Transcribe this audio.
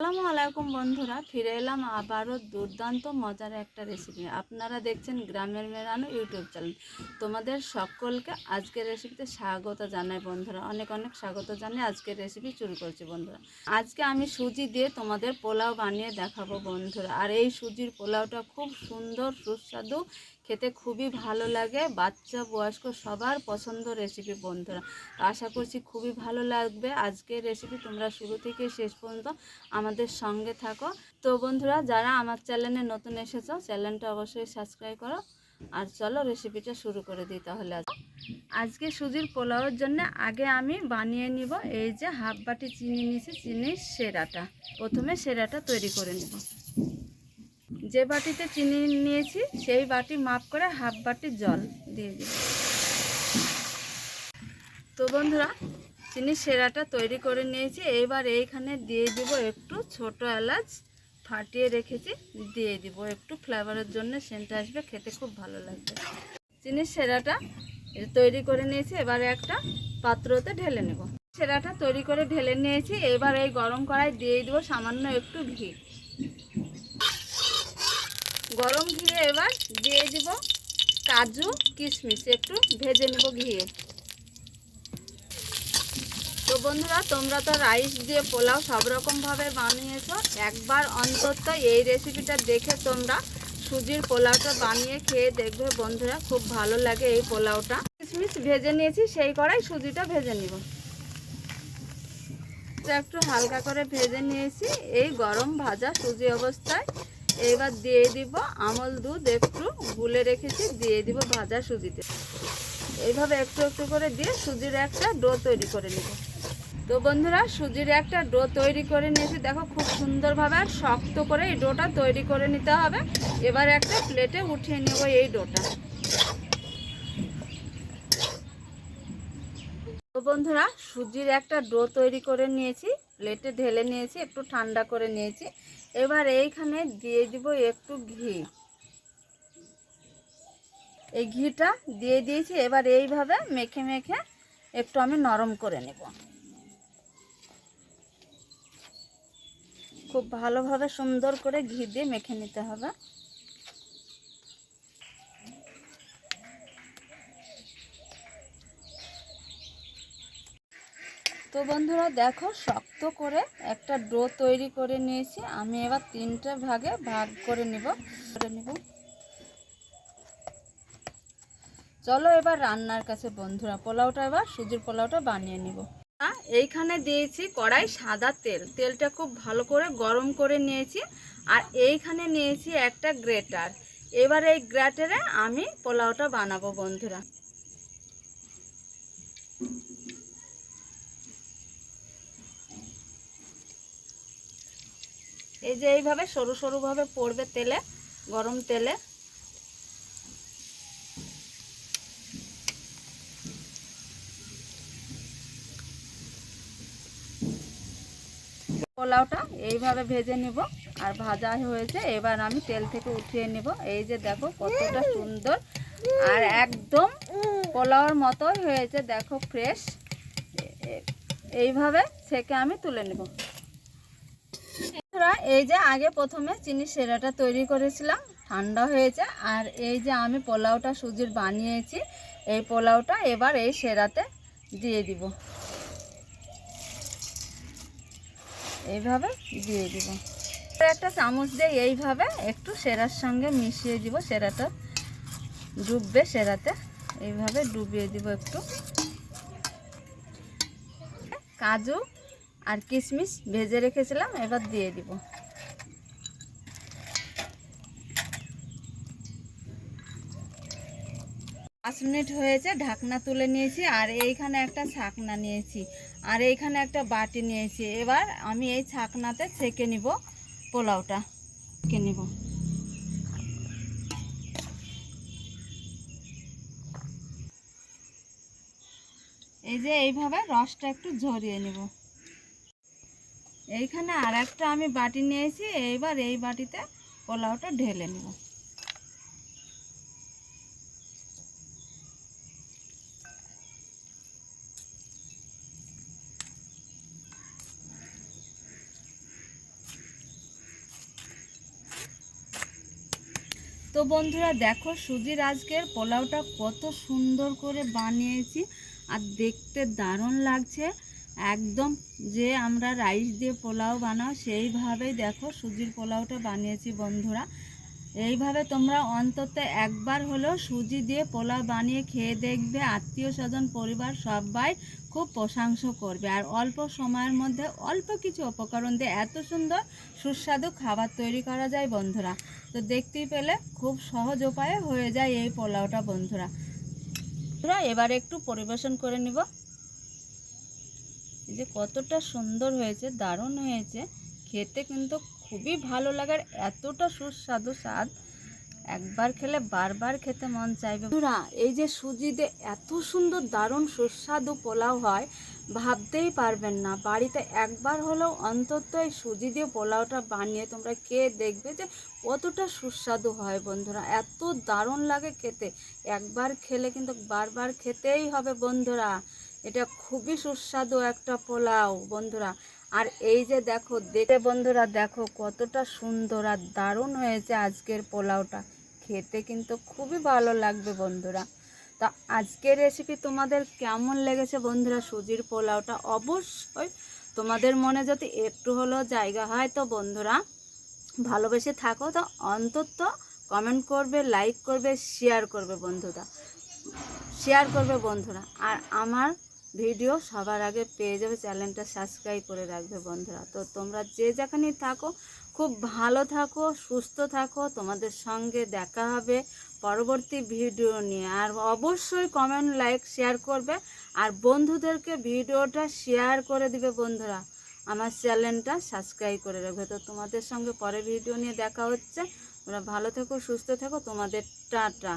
আসসালামু আলাইকুম বন্ধুরা, ফিরে এলাম আবারও দুর্দান্ত মজার একটা রেসিপি আপনারা দেখছেন গ্রামের মেরানো ইউটিউব চ্যানেল তোমাদের সকলকে আজকের রেসিপিতে স্বাগত জানাই বন্ধুরা। অনেক অনেক স্বাগত জানাই আজকের রেসিপি শুরু করছি বন্ধুরা। আজকে আমি সুজি দিয়ে তোমাদের পোলাও বানিয়ে দেখাবো বন্ধুরা। আর এই সুজির পোলাওটা খুব সুন্দর, সুস্বাদু খেতে খুবই ভালো লাগে। বাচ্চা, বয়স্ক সবার পছন্দ রেসিপি বন্ধুরা। আশা করছি খুবই ভালো লাগবে। আজকের রেসিপি তোমরা শুরু থেকে শেষ পর্যন্ত আমাদের সঙ্গে থাকো। তো বন্ধুরা, যারা আমার চ্যানেলে নতুন এসেছ, চ্যানেলটা অবশ্যই সাবস্ক্রাইব করো। আর চলো রেসিপিটা শুরু করে দিই তাহলে আজ। আজকে সুজির পোলাওয়ের জন্য আগে আমি বানিয়ে নিব এই যে হাফ বাটি চিনি নিয়েছি, চিনির সেরাটা। প্রথমে সেরাটা তৈরি করে নেব। যে বাটিতে চিনি নিয়েছি, সেই বাটি মাপ করে হাফ বাটি জল দিয়ে দিব তো বন্ধুরা চিনি সেরাটা তৈরি করে নিয়েছি। এবার এইখানে দিয়ে দিব একটু ছোট এলাচ, ফাটিয়ে রেখেছি, দিয়ে দিব। একটু ফ্লেভারের জন্য সেন্ট আসবে, খেতে খুব ভালো লাগবে। চিনির সেরাটা তৈরি করে নিয়েছি, এবারে একটা পাত্রতে ঢেলে নেব। সেরাটা তৈরি করে ঢেলে নিয়েছি, এবার এই গরম কড়াই দিয়ে দিব সামান্য একটু ঘি। গরম ঘিয়ে এবার দিয়ে দিব কাজু, কিশমিশ। একটু ভেজে নেব ঘিয়ে। তো বন্ধুরা, তোমরা তো রাইস দিয়ে পোলাও সব রকমভাবে বানিয়েছো। একবার অন্তত এই রেসিপিটা দেখে তোমরা সুজির পোলাওটা বানিয়ে খেয়ে দেখবে বন্ধুরা, খুব ভালো লাগে এই পোলাওটা। কিশমিশ ভেজে নিয়েছি, সেই কড়াই সুজিটা ভেজে নিব। একটু হালকা করে ভেজে নিয়েছি। এই গরম ভাজা সুজি অবস্থায় এবার দিয়ে দিব আমল দুধ, একটু গুলে রেখেছি, দিয়ে দিব ভাজা সুজিতে। এইভাবে একটু একটু করে দিয়ে সুজির একটা ডো তৈরি করে নেব। তো বন্ধুরা, সুজির একটা ডো তৈরি করে নিয়েছি। দেখো খুব সুন্দরভাবে আর শক্ত করে এই ডোটা তৈরি করে নিতে হবে। এবার একটা প্লেটে উঠিয়ে নেব এই ডোটা। তো বন্ধুরা, সুজির একটা ডো তৈরি করে নিয়েছি, প্লেটে ঢেলে নিয়েছি, একটু ঠান্ডা করে নিয়েছি। এবার এইখানে দিয়ে দিব একটু ঘি। এই ঘিটা দিয়ে দিয়েছি, এবার এইভাবে মেখে মেখে একটু আমি নরম করে নেব। খুব ভালোভাবে সুন্দর করে ঘি দিয়ে মেখে নিতে হবে। তো বন্ধুরা দেখো, শক্ত করে একটা ডো তৈরি করে নিয়েছি। আমি এবার তিনটে ভাগে ভাগ করে নিব। করে নিব। চলো এবার রান্নার কাছে, বন্ধুরা, পোলাওটা এবার, সুজির পোলাওটা বানিয়ে নিব। এইখানে দিয়েছি কড়াই সাদা তেল। তেলটা খুব ভালো করে গরম করে নিয়েছি। আর এইখানে নিয়েছি একটা গ্রেটার। এবার এই গ্রেটারে আমি পোলাওটা বানাবো, বন্ধুরা। এই যে এইভাবে সরু সরুভাবে পড়বে তেলে, গরম তেলে। পোলাওটা এইভাবে ভেজে নিব, আর ভাজা হয়েছে, এবার আমি তেল থেকে উঠিয়ে নিব। এই যে দেখো কতটা সুন্দর, আর একদম পোলাওর মতোই হয়েছে, দেখো ফ্রেশ। এইভাবে ছেঁকে আমি তুলে নেব। বন্ধুরা, এই যে আগে প্রথমে চিনি সেরাটা তৈরি করেছিলাম, ঠান্ডা হয়েছে, আর এই যে আমি পোলাওটা সুজির বানিয়েছি, এই পোলাওটা এবার এই সেরাতে দিয়ে দিব। এইভাবে দিয়ে দিব। একটা চামচ দিয়ে এইভাবে একটু সেরার সঙ্গে মিশিয়ে দিব, সেরাটা ডুববে সেরাতে। এইভাবে ডুবিয়ে দিব একটু। কাজু আর কিশমিশ ভেজে রেখেছিলাম, এবার দিয়ে দিব। পাঁচ মিনিট হয়েছে, ঢাকনা তুলে নিয়েছি, আর এইখানে একটা ছাকনা নিয়েছি, আর এইখানে একটা বাটি নিয়েছি। এবার আমি এই ছাকনাতে ছেঁকে নিব পোলাওটা, ছেঁকে নিব। এই যে এইভাবে রসটা একটু ঝরিয়ে নেব। এইখানে আর একটা আমি বাটি নিয়েছি, এইবার এই বাটিতে পোলাওটা ঢেলে নেব। তো বন্ধুরা, দেখো সুজির আজকের পোলাওটা কত সুন্দর করে বানিয়েছি, আর দেখতে দারুণ লাগছে। একদম যে আমরা রাইস দিয়ে পোলাও বানাও, সেইভাবেই দেখো সুজির পোলাওটা বানিয়েছি বন্ধুরা। এইভাবে তোমরা অন্তত একবার হলেও সুজি দিয়ে পোলাও বানিয়ে খেয়ে দেখবে, আত্মীয় স্বজন, পরিবার সবাই খুব প্রশংসা করবে। আর অল্প সময়ের মধ্যে অল্প কিছু উপকরণ দিয়ে এত সুন্দর সুস্বাদু খাবার তৈরি করা যায় বন্ধুরা। তো দেখতেই পেলে খুব সহজ উপায়ে হয়ে যায় এই পোলাওটা বন্ধুরা। এবার একটু পরিবেশন করে নিব। যে কতটা সুন্দর হয়েছে, দারুণ হয়েছে, খেতে কিন্তু খুবই ভালো লাগার এতটা সুস্বাদু স্বাদ। একবার খেলে বারবার খেতে মন চাইবে। বন্ধুরা, এই যে সুজি দিয়ে এত সুন্দর দারুণ সুস্বাদু পোলাও হয়, ভাবতেই পারবেন না। বাড়িতে একবার হলেও অন্তত এই সুজি দিয়ে পোলাওটা বানিয়ে তোমরা খেয়ে দেখবে যে কতটা সুস্বাদু হয় বন্ধুরা। এত দারুণ লাগে খেতে। একবার খেলে কিন্তু বারবার খেতেই হবে বন্ধুরা। এটা খুবই সুস্বাদু একটা পোলাও, বন্ধুরা। আর এই যে দেখো, দেখে বন্ধুরা, দেখো কতটা সুন্দর আর দারুণ হয়েছে আজকের পোলাওটা। খেতে কিন্তু খুবই ভালো লাগবে, বন্ধুরা। তা আজকের রেসিপি তোমাদের কেমন লেগেছে, বন্ধুরা? সুজির পোলাওটা অবশ্যই তোমাদের মনে যদি একটু হলেও জায়গা হয় তো, বন্ধুরা, ভালোবেসে থাকো তো, অন্তত কমেন্ট করবে লাইক করবে শেয়ার করবে, বন্ধুরা। শেয়ার করবে, বন্ধুরা। আর আমার ভিডিও সবার আগে পেয়ে যাবে, চ্যানেলটা সাবস্ক্রাইব করে রাখবে বন্ধুরা। তো তোমরা যে যেখানেই থাকো, খুব ভালো থাকো, সুস্থ থাকো। তোমাদের সঙ্গে দেখা হবে পরবর্তী ভিডিও নিয়ে। আর অবশ্যই কমেন্ট লাইক শেয়ার করবে। আর বন্ধুদেরকে ভিডিওটা শেয়ার করে দিবে বন্ধুরা। আমার চ্যানেলটা সাবস্ক্রাইব করে রাখবে। তো তোমাদের সঙ্গে পরে ভিডিও নিয়ে দেখা হচ্ছে। তোমরা ভালো থেকো, সুস্থ থেকো। তোমাদের টাটা।